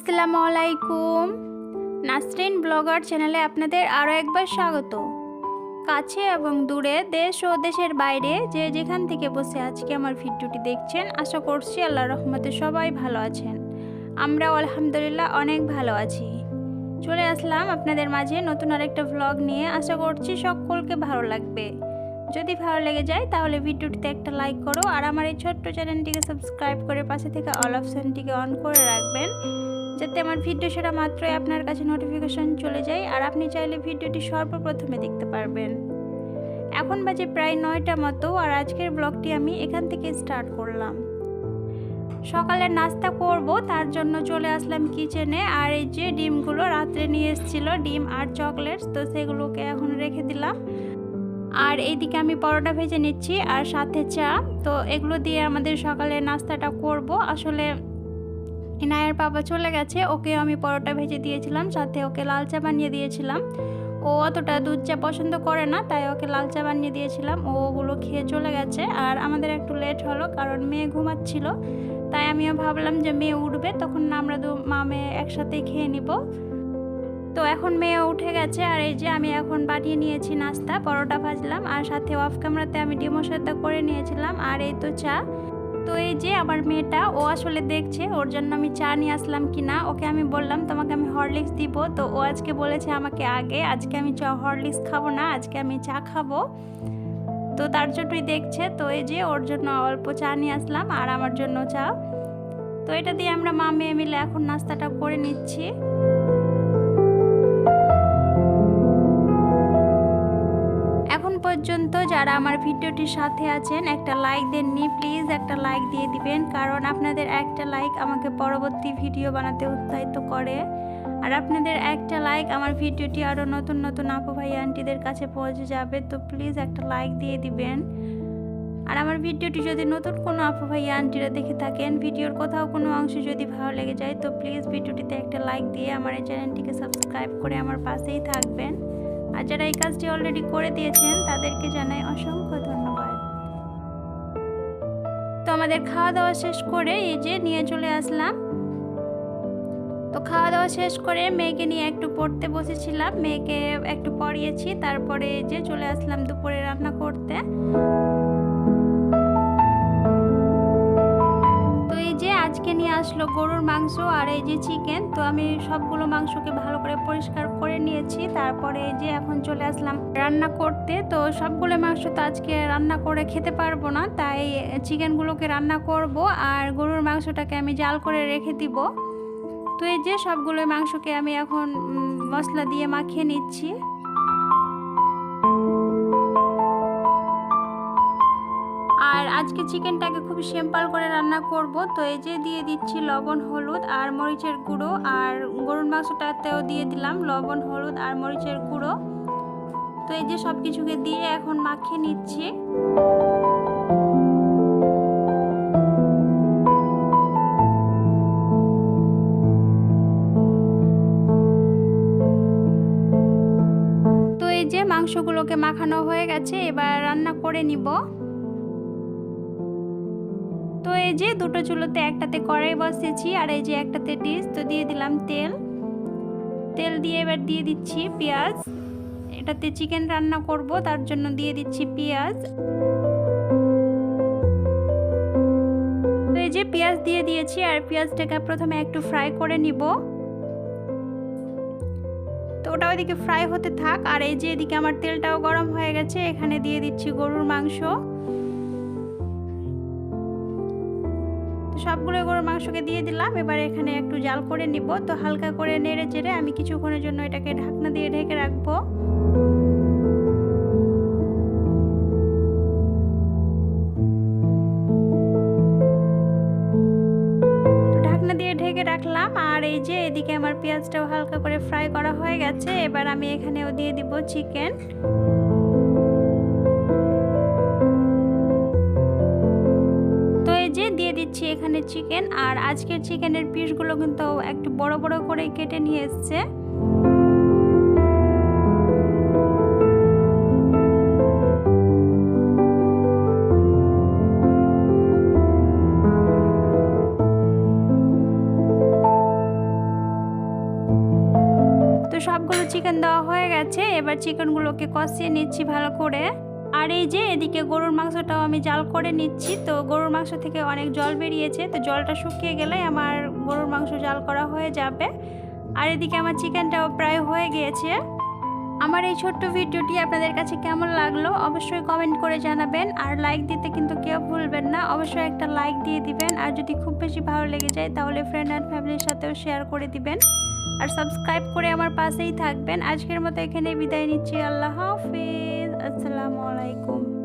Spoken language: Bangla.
আসসালামু আলাইকুম নাসরিন ব্লগার চ্যানেলে আপনাদের আরও একবার স্বাগত। কাছে এবং দূরে দেশ ও দেশের বাইরে যে যেখান থেকে বসে আজকে আমার ভিডিওটি দেখছেন, আশা করছি আল্লাহ রহমতে সবাই ভালো আছেন। আমরা আলহামদুলিল্লাহ অনেক ভালো আছি। চলে আসলাম আপনাদের মাঝে নতুন আরেকটা ভ্লগ নিয়ে। আশা করছি সকলকে ভালো লাগবে। যদি ভালো লেগে যায় তাহলে ভিডিওটিতে একটা লাইক করো আর আমার এই ছোট্ট চ্যানেলটিকে সাবস্ক্রাইব করে পাশে থেকে অল অপশানটিকে অন করে রাখবেন। যাতে আমার ভিডিও সেটা মাত্রই আপনার কাছে নোটিফিকেশন চলে যায় আর আপনি চাইলে ভিডিওটি সর্বপ্রথমে দেখতে পারবেন। এখন বাজে প্রায় নয়টা মতো আর আজকের ব্লগটি আমি এখান থেকে স্টার্ট করলাম। সকালে নাস্তা করব, তার জন্য চলে আসলাম কিচেনে আর এই যে ডিমগুলো রাত্রে নিয়ে এসেছিল, ডিম আর চকলেটস তো সেগুলোকে এখন রেখে দিলাম। আর এইদিকে আমি পরোটা ভেজে নিচ্ছি আর সাথে চা, তো এগুলো দিয়ে আমাদের সকালে নাস্তাটা করব। আসলে ইনায়ের বাবা চলে গেছে ওকে আমি পরোটা ভেজে দিয়েছিলাম, সাথে ওকে লাল চা বানিয়ে দিয়েছিলাম। ও অতটা দুধ চা পছন্দ করে না, তাই ওকে লাল চা বানিয়ে দিয়েছিলাম। ও ওগুলো খেয়ে চলে গেছে, আর আমাদের একটু লেট হলো, কারণ মেয়ে ঘুমাচ্ছিল। তাই আমিও ভাবলাম যে মেয়ে উঠবে, তখন আমরা দু মা মেয়ে একসাথেই খেয়ে নিব। তো এখন মেয়ে উঠে গেছে, আর এই যে আমি এখন বানিয়ে নিয়েছি নাস্তা, পরোটা ভাজলাম, আর সাথে অফ ক্যামেরাতে আমি ডিমো সেদ্ধ করে নিয়েছিলাম, আর এই তো চা। তো এই যে আমার মেয়েটা, ও আসলে দেখছে, ওর জন্য আমি চা নিয়ে আসলাম কি না, ওকে আমি বললাম, তোমাকে আমি হরলিক্স দিব। তো ও আজকে বলেছে আমাকে আগে, আজকে আমি চা, হরলিক্স খাব না, আজকে আমি চা খাব। তো তার জন্যই দেখছে, তো এই যে ওর জন্য অল্প চা নিয়ে আসলাম, আর আমার জন্য চা। তো এটা দিয়ে আমরা মা মেয়ে মিলে এখন নাস্তাটা করে নিচ্ছি। পর্যন্ত যারা আমার ভিডিওটির সাথে আছেন, একটা লাইক দেননি প্লিজ একটা লাইক দিয়ে দিবেন, কারণ আপনাদের একটা লাইক আমাকে পরবর্তী ভিডিও বানাতে উৎসাহিত করে। আর আপনাদের একটা লাইক আমার ভিডিওটি আরও নতুন নতুন আপু ভাই আন্টিদের কাছে পৌঁছে যাবে, তো প্লিজ একটা লাইক দিয়ে দিবেন। আর আমার ভিডিওটি যদি নতুন কোনো আপু ভাই আন্টিরা দেখে থাকেন, ভিডিওর কোথাও কোনো অংশ যদি ভালো লেগে যায়, তো প্লিজ ভিডিওটিতে একটা লাইক দিয়ে আমার এই চ্যানেলটিকে সাবস্ক্রাইব করে আমার পাশেই থাকবেন। যারা এই কাজটি অলরেডি করে দিয়েছেন, তাদেরকে জানাই অসংখ্য ধন্যবাদ। তো আমাদের খাওয়া দাওয়া শেষ করে এই যে নিয়ে চলে আসলাম। তো খাওয়া দাওয়া শেষ করে মেয়েকে নিয়ে একটু পড়তে বসেছিলাম, মেয়েকে একটু পড়িয়েছি, তারপরে যে চলে আসলাম দুপুরে রান্না করতে। আজকে নিয়ে আসলো গরুর মাংস আর এই যে চিকেন তো আমি সবগুলো মাংসকে ভালো করে পরিষ্কার করে নিয়েছি। তারপরে যে এখন চলে আসলাম রান্না করতে। তো সবগুলো মাংস তো আজকে রান্না করে খেতে পারব না, তাই চিকেনগুলোকে রান্না করব আর গরুর মাংসটাকে আমি জাল করে রেখে দিব। তো এই যে সবগুলো মাংসকে আমি এখন মশলা দিয়ে মাখিয়ে নিচ্ছি। আজকে চিকেনটাকে খুব সিম্পল করে রান্না করব। তো এই যে দিয়ে দিচ্ছি লবণ, হলুদ আর মরিচের গুঁড়ো। আর গরুর মাংসটাতেও দিয়ে দিলাম লবণ, হলুদ আর মরিচের গুঁড়ো। তো এই যে সব কিছুকে দিয়ে এখন মাখিয়ে নিচ্ছি। মাংসগুলোকে মাখানো হয়ে গেছে, এবার রান্না করে নিব। তো এই যে দুটো চুলোতে একটাতে কড়াই বসেছি আর এই যে একটাতে ডিশ, তো দিয়ে দিলাম তেল। তেল দিয়ে এবার দিয়ে দিচ্ছি পেঁয়াজ। এটাতে চিকেন রান্না করব, তার জন্য দিয়ে দিচ্ছি পেঁয়াজ। তো এই যে পেঁয়াজ দিয়ে দিয়েছি, আর পেঁয়াজটাকে প্রথমে একটু ফ্রাই করে নিব। তো ওটা ওইদিকে ফ্রাই হতে থাক, আর এই যে এদিকে আমার তেলটাও গরম হয়ে গেছে, এখানে দিয়ে দিচ্ছি গরুর মাংস। সবগুলো গরুর মাংসকে দিয়ে দিলাম। এবার এখানে একটু জাল করে নিব। তো হালকা করে নেড়ে চেড়ে আমি কিছুক্ষণের জন্য এটাকে ঢাকনা দিয়ে ঢেকে রাখব। ঢেকে রাখলাম। আর এই যে এদিকে আমার পেঁয়াজটাও হালকা করে ফ্রাই করা হয়ে গেছে। এবার আমি এখানেও দিয়ে দিব চিকেন। দিয়ে দিচ্ছি এখানে চিকেন আর আজকের চিকেনের পিসগুলো কিন্তু একটু বড় বড় করে কেটে নিয়ে এসছে। সবগুলো চিকেন দেওয়া হয়ে গেছে, এবার চিকেনগুলোকে কষিয়ে নিচ্ছি ভালো করে। আর এই যে এদিকে গরুর মাংসটাও আমি জাল করে নিচ্ছি। তো গরুর মাংস থেকে অনেক জল বেরিয়েছে। তো জলটা শুকিয়ে গেলে আমার গরুর মাংস জাল করা হয়ে যাবে। আর এদিকে আমার চিকেনটাও প্রায় হয়ে গিয়েছে। আমার এই ছোট্ট ভিডিওটি আপনাদের কাছে কেমন লাগল অবশ্যই কমেন্ট করে জানাবেন। আর লাইক দিতে কিন্তু কেউ ভুলবেন না। অবশ্যই একটা লাইক দিয়ে দিবেন। আর যদি খুব বেশি ভালো লেগে যায় তাহলে ফ্রেন্ড অ্যান্ড ফ্যামিলির সাথেও শেয়ার করে দিবেন। আর সাবস্ক্রাইব করে আমার পাশেই থাকবেন। আজকের মতো এখানে বিদায় নিচ্ছি। আল্লাহ হাফিজ। আসসালামু আলাইকুম।